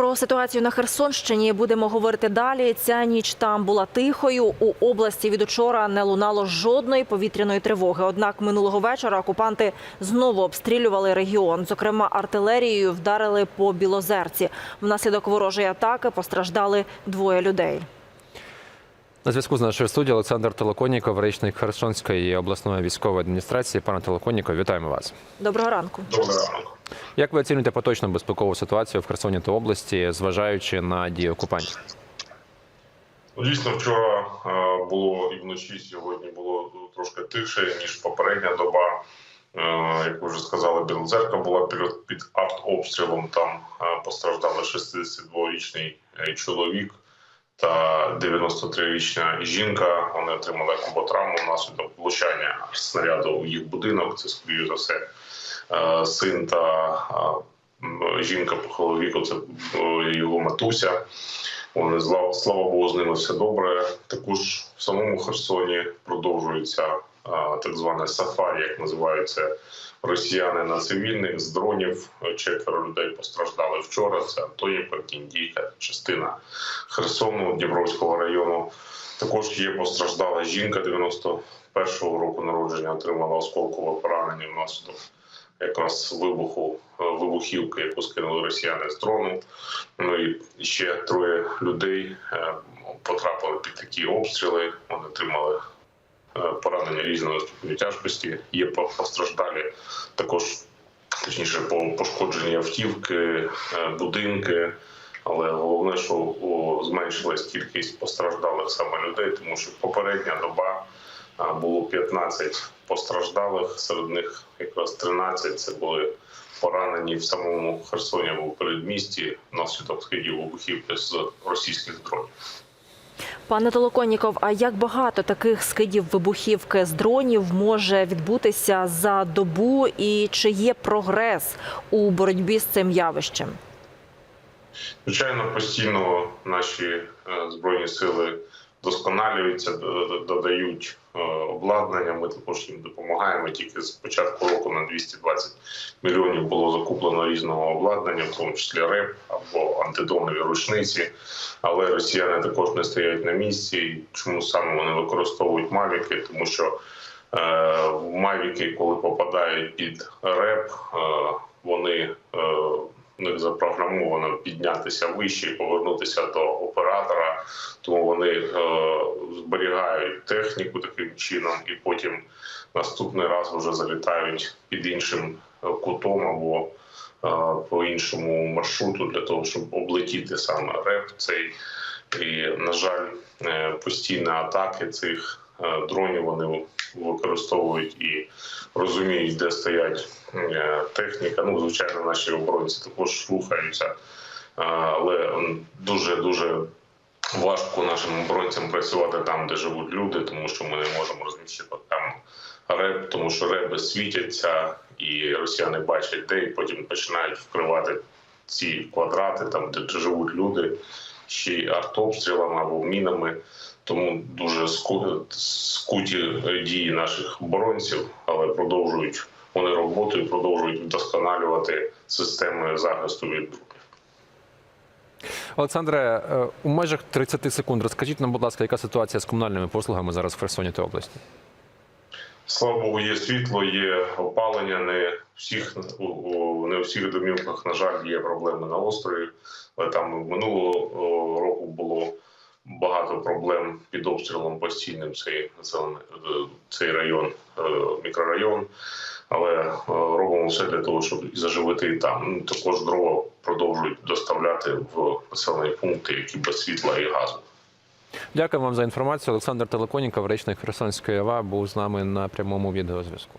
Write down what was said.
Про ситуацію на Херсонщині будемо говорити далі. Ця ніч там була тихою. У області від учора не лунало жодної повітряної тривоги. Однак минулого вечора окупанти знову обстрілювали регіон. Зокрема, артилерією вдарили по Білозерці. Внаслідок ворожої атаки постраждали двоє людей. На зв'язку з нашою студією Олександр Толоконніков, речник Херсонської обласної військової адміністрації. Пане Толоконніков, вітаємо вас. Доброго ранку. Доброго ранку. Як ви оцінюєте поточну безпекову ситуацію в Херсоні та області, зважаючи на дії окупантів? Ну, Дійсно, вчора е, було і вночі сьогодні було трошки тихше, ніж попередня доба. Е, Як ви вже сказали, Білозерка була під, артобстрілом. Там е, постраждали 62-річний е, чоловік та 93-річна жінка. Вони отримали комботравму внаслідок влучання снаряду у їх будинок. Це скоріше за все е, син та е, жінка похилого віку. Це е, його матуся. Вони слава, Богу, з ними все добре. Також в самому Херсоні продовжується так зване сафарі, як називаються росіяни на цивільних з дронів. Четверо людей постраждали вчора. Це Антонівка, Кіндійка, частина Херсону, Дніпровського району. Також є постраждала жінка 91-го року народження, отримала осколкове поранення внаслідок якраз вибуху е, вибухівки, яку скинули росіяни з дрону. Ну і ще троє людей е, потрапили під такі обстріли. Вони отримали поранення різного ступеню тяжкості. Є по- постраждалі також, точніше, по пошкоджені автівки, е, будинки. Але головне, що зменшилась кількість постраждалих саме людей, тому що попередня доба було 15 постраждалих, серед них якраз 13 це були поранені в самому Херсоні або передмісті внаслідок скидів вибухівки з російських дронів. Пане Толоконніков, а як багато таких скидів вибухівки з дронів може відбутися за добу, і чи є прогрес у боротьбі з цим явищем? Звичайно, постійно наші е, збройні сили досконалюються, додають е, обладнання. Ми також їм допомагаємо. Тільки з початку року на 220 мільйонів було закуплено різного обладнання, в тому числі РЕП або антидронові рушниці. Але росіяни також не стоять на місці. Чому саме вони використовують мавіки? Тому що е, мавіки, коли попадають під РЕП, е, вони е, них запрограмовано піднятися вище і повернутися до оператора, тому вони е, зберігають техніку таким чином, і потім наступний раз вже залітають під іншим е, кутом або е, по іншому маршруту для того, щоб облетіти саме реп цей. І, на жаль, е, постійні атаки цих дронів вони використовують і розуміють, де стоять е, техніка. Ну, звичайно, наші оборонці також слухаються, е, але дуже дуже важко нашим оборонцям працювати там, де живуть люди, тому що ми не можемо розміщити там реб, тому що реби світяться, і росіяни бачать де, і потім починають вкривати ці квадрати, там де живуть люди, ще артобстрілами або мінами. Тому дуже скуті дії наших оборонців, але продовжують вони роботу і продовжують вдосконалювати системи захисту від дронів. Олександре, е, у межах 30 секунд розкажіть нам, будь ласка, яка ситуація з комунальними послугами зараз в Херсоні та області? Слава Богу, є світло, є опалення. Не всіх не у всіх домівках, на жаль, є проблеми на острові. Але там минулого року було багато проблем під обстрілом постійним. Цей е, цей район, е, мікрорайон. Але е, робимо все для того, щоб заживити і там. Ну, також дрова продовжують доставляти в населені пункти, які без світла і газу. Дякую вам за інформацію. Олександр Телеконіков, речник Херсонської ОВА, був з нами на прямому відеозв'язку.